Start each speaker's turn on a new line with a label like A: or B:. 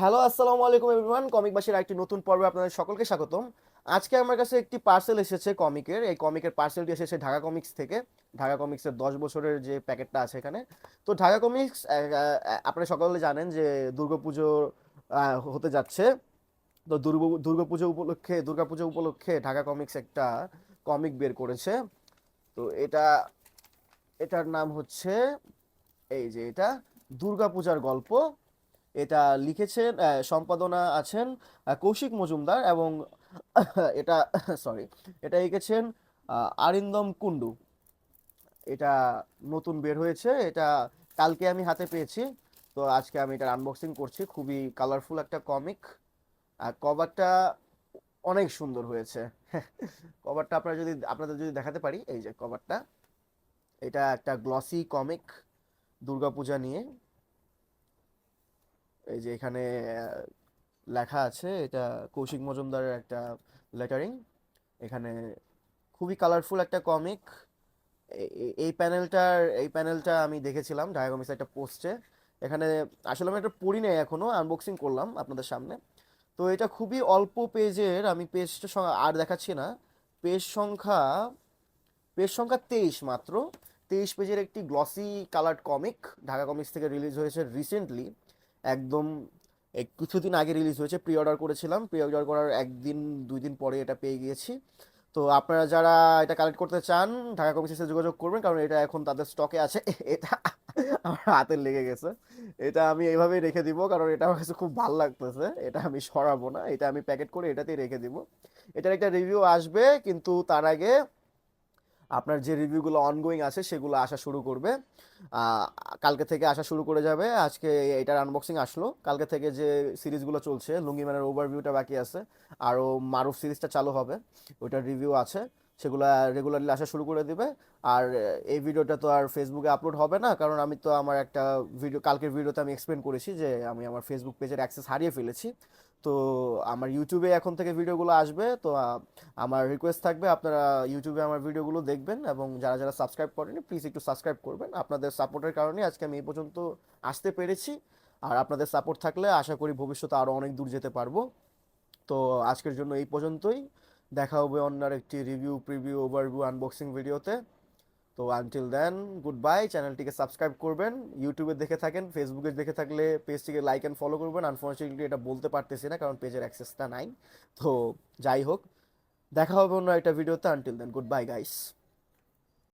A: Hello, আসসালামু আলাইকুম everyone comic বাসের একটি নতুন পর্বে আপনাদের সকলকে স্বাগতম। আজকে আমার কাছে একটি পার্সেল এসেছে কমিকের এই কমিকের পার্সেলটি এসেছে ঢাকা কমিক্স থেকে। ঢাকা কমিক্সের দশ বছরের যে প্যাকেটটা আছে এখানে। তো ঢাকা কমিক্স আপনারা সকলে জানেন যে দুর্গাপুজো হতে যাচ্ছে। তো দুর্গা দুর্গাপুজো উপলক্ষে দুর্গাপুজো উপলক্ষে ঢাকা কমিক্স একটা কমিক বের করেছে। তো এটা, এটার নাম হচ্ছে, এই যে এটা দুর্গাপূজার গল্প। এটা লিখেছেন সম্পাদনা আছেন কৌশিক মজুমদার এবং এটা সরি এটা আহ, আরিন্দম কুন্ডু এটা নতুন বের হয়েছে এটা কালকে আমি হাতে পেয়েছি তো আজকে আমি এটার আনবক্সিং করছি খুবই কালারফুল একটা কমিক আর কভারটা অনেক সুন্দর হয়েছে। কভারটা আপনারা যদি আপনাদের যদি দেখাতে পারি এই যে কভারটা এটা একটা গ্লসি কমিক দুর্গাপূজা নিয়ে। এই যে এখানে লেখা আছে, এটা কৌশিক মজুমদারের একটা লেটারিং এখানে খুবই কালারফুল একটা কমিক এই প্যানেলটার এই প্যানেলটা আমি দেখেছিলাম কমিক্সের একটা পোস্টে এখানে আসলে আমি এটা পড়ি নাই এখনও আনবক্সিং করলাম আপনাদের সামনে। তো এটা খুবই অল্প পেজের আমি পেজটা আর দেখাচ্ছি না। পেজ সংখ্যা পেজ সংখ্যা তেইশ মাত্র। তেইশ পেজের একটি glossy coloured comic Dhaka comics থেকে রিলিজ হয়েছে রিসেন্টলি একদম কিছুদিন আগে রিলিজ হয়েছে প্রি অর্ডার করেছিলাম প্রি অর্ডার করার একদিন দুই দিন পরে এটা পেয়ে গিয়েছি। তো আপনারা যারা এটা কালেক্ট করতে চান, ঢাকা কমিক্সের সাথে যোগাযোগ করবেন, কারণ এটা এখন তাদের স্টকে আছে। এটা আমার হাতে লেগে গেছে। এটা আমি এইভাবেই রেখে দিব, কারণ এটা আমার কাছে খুব ভালো লাগতেছে। এটা আমি সরাবো না, এটা আমি প্যাকেট করে এটাতেই রেখে দিব। এটার একটা রিভিউ আসবে, কিন্তু তার আগে আপনার যে রিভিউগুলো অনগোয়িং আছে, সেগুলো আসা শুরু করবে। কালকে থেকে আসা শুরু করে যাবে। আজকে এটার আনবক্সিং আসলো। কালকে থেকে যে সিরিজগুলো চলছে লুঙ্গিম্যানের ওভারভিউটা বাকি আছে। আরও মারুফ সিরিজটা চালু হবে। ওইটার রিভিউ আছে। সেগুলা রেগুলারলি আসা শুরু করে দিবে। আর এই ভিডিওটা তো আর ফেসবুকে আপলোড হবে না, কারণ আমি তো আমার একটা ভিডিও কালকের ভিডিওতে আমি এক্সপ্লেন করেছি যে আমি আমার ফেসবুক পেজের অ্যাক্সেস হারিয়ে ফেলেছি। তো, আমার ইউটিউবে এখন থেকে ভিডিওগুলো আসবে, তো আমার রিকোয়েস্ট থাকবে আপনারা ইউটিউবে আমার ভিডিওগুলো দেখবেন এবং যারা যারা সাবস্ক্রাইব করেনি প্লিজ একটু সাবস্ক্রাইব করবেন। আপনাদের সাপোর্টের কারণে আজকে আমি এই পর্যন্ত আসতে পেরেছি। আর আপনাদের সাপোর্ট থাকলে আশা করি ভবিষ্যতে আরও অনেক দূর যেতে পারব। তো, আজকের জন্য এই পর্যন্তই। দেখা হবে অন্য একটি রিভিউ প্রিভিউ ওভারভিউ আনবক্সিং ভিডিওতে তো আনটিল দেন গুড বাই চ্যানেলটিকে সাবস্ক্রাইব করবেন। ইউটিউবে দেখে থাকেন ফেসবুকে দেখে থাকলে পেজটিকে লাইক অ্যান্ড ফলো করবেন। আনফর্চুনেটলি এটা বলতে পারতেছি না, কারণ পেজের অ্যাক্সেসটা নাই। তো যাই হোক, দেখা হবে অন্য একটা ভিডিওতে until then goodbye guys